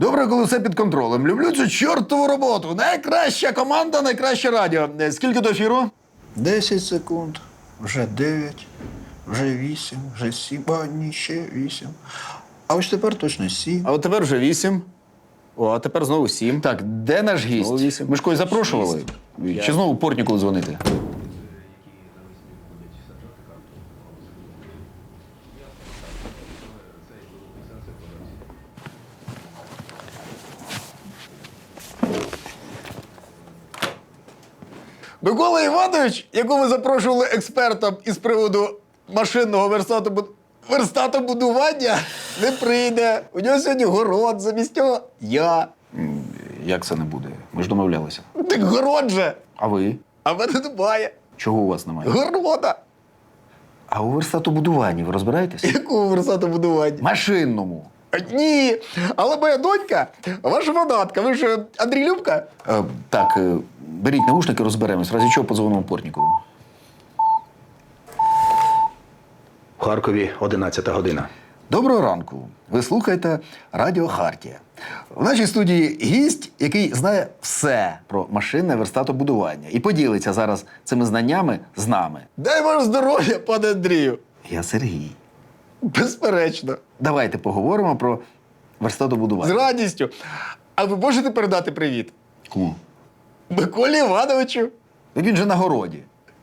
Добре, коли все під контролем. Люблю цю чортову роботу. Найкраща команда, найкраще радіо. Е, Скільки до ефіру? 10 секунд, вже 9, вже 8, вже 7, а ні, ще 8. А ось тепер точно 7. А от тепер вже вісім. О, а тепер знову сім. Так, де наш гість? Знову вісім. Ми ж когось запрошували. Чи знову портніку дзвонити? Микола Іванович, якого запрошували експертом із приводу машинного верстату, бу- верстату будування, не прийде. У нього сьогодні город, замість нього я. Як це не буде? Ми ж домовлялися. Так город же! А ви? А мене немає. Чого у вас немає? Города. А у верстатобудуванні ви розбираєтесь? Якого верстатобудування? Машинному. Ні, але моя донька, ваша фанатка, ви ж е, Андрій Любка? Е, так, е, беріть наушники, розберемось. В разі чого подзвонимо Портнікову. В Харкові 11 година. Доброго ранку. Ви слухаєте Радіо Хартія. В нашій студії гість, який знає все про машинне верстатобудування і поділиться зараз цими знаннями з нами. Дай вам здоров'я, пане Андрію. Я Сергій. Безперечно. Давайте поговоримо про верстатобудування. З радістю. А ви можете передати привіт? Кому? Миколі Івановичу. Він же на городі.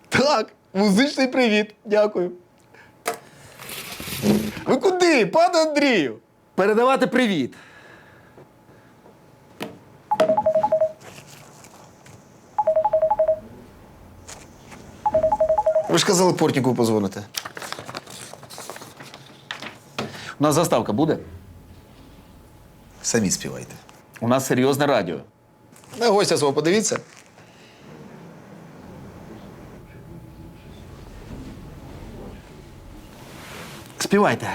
Так, музичний привіт. Дякую. Ви куди, пане Андрію? Передавати привіт. Ви ж казали Портніку позвонити. У нас заставка буде? Самі співайте. У нас серйозне радіо. На гостя свого подивіться. Співайте.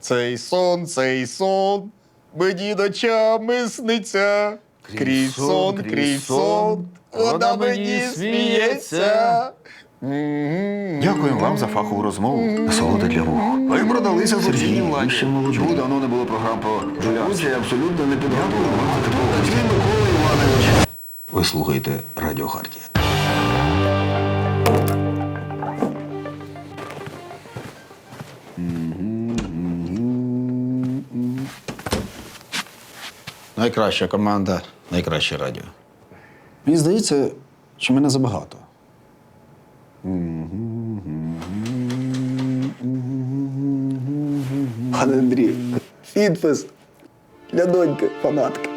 Цей сон, цей сон, мені ночами сниться. Крізь сон, крізь сон, вона мені сміється. Дякуємо вам за фахову розмову. Насолода для вух. Ви продалися в Сергій, владі. Чому давно не було програм про? Я абсолютно не підготовлений. Ви слухаєте Радіо Хартія. Найкраща команда, найкраще радіо. Мені здається, що мене забагато. Пане Андрій, підпис для доньки, фанатки.